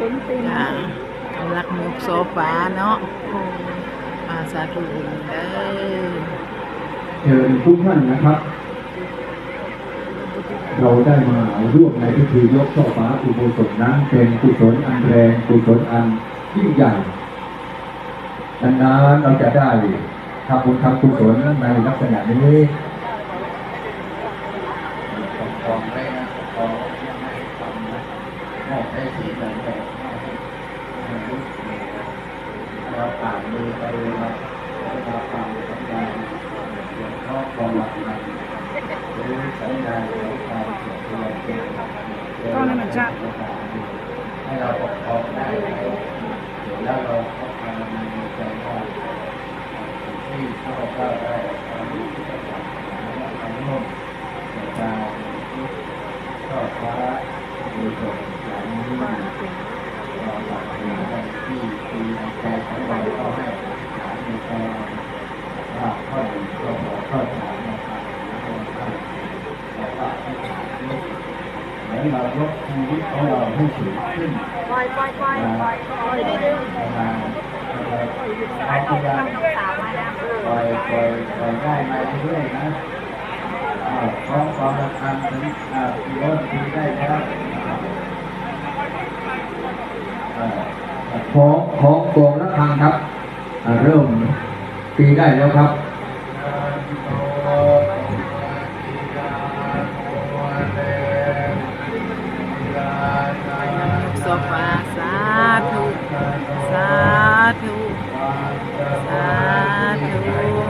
คนเต็มจ้ารักมุกโซฟาเนาะมาสาธุบุญเด้อเชิญทุกท่านนะครับ เราได้มาร่วมในพิธียกช่อฟ้าอุโบสถนั้นเป็นกุศลอันแรงกุศลอันยิ่งใหญ่ดังนั้นเราจะได้ทำบุญทำกุศลในลักษณะนี้ปกครองได้นะปกครองยังไงทำนะมอบให้สีนั้นแต่เรา ผ่านมือไปเราเราผ่านมือไปเดี๋ยวเขาความรักมันหรือสัญญาณของความเสียใจเป็นก็นั่นมันจะให้เราปกครองได้แล้วเราก็ทำมันในใจว่าที่ข้าพเจ้าได้ทำที่จะทำทำนุ่มในการก็ฟ้าดูสดอย่างนี้เราหลักในที่ ที่ใจของเราก็ให้ฐานในใจว่าข้อหนึ่งข้อสองข้อสามนะครับแล้วก็ให้ฐานนี้เหมือนเรายกชีวิตของเราให้สูงขึ้นปล่อยปล่อยปล่อยปล่อยปล่อยได้ดึงเอาพยายามสาวมาแล้วปล่อยปล่อยปล่อยได้มาเรื่อยๆนะอ่าพร้อมความระคังถึงอ่าปีเริ่มปีได้แล้วอ่า ของของกองระคังครับ เริ่มปีได้แล้วครับโซฟาสาธุ สาธุ สาธุ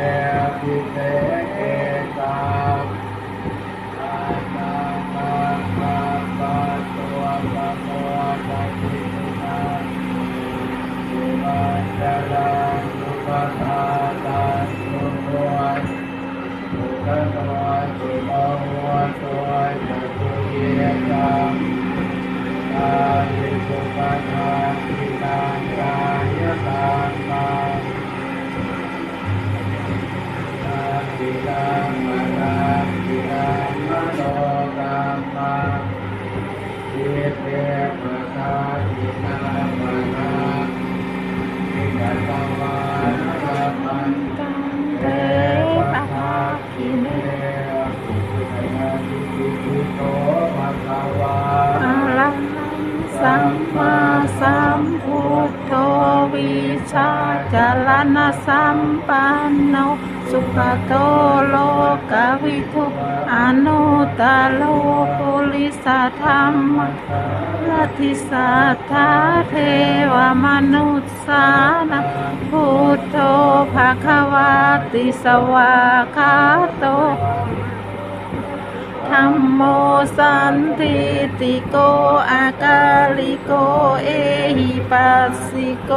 เต สัมมาสัมพุทโธวิชาจารณสัมปันโนสุขโตโลกวิทุอนุตตโลปุริสธรรมลัทธิสัทธาเทวมนุษสานะพุทโธภะคะวาติสวาคาโต ธรรมโมสันติติโก อากาลิโก เอหิปัสสิโก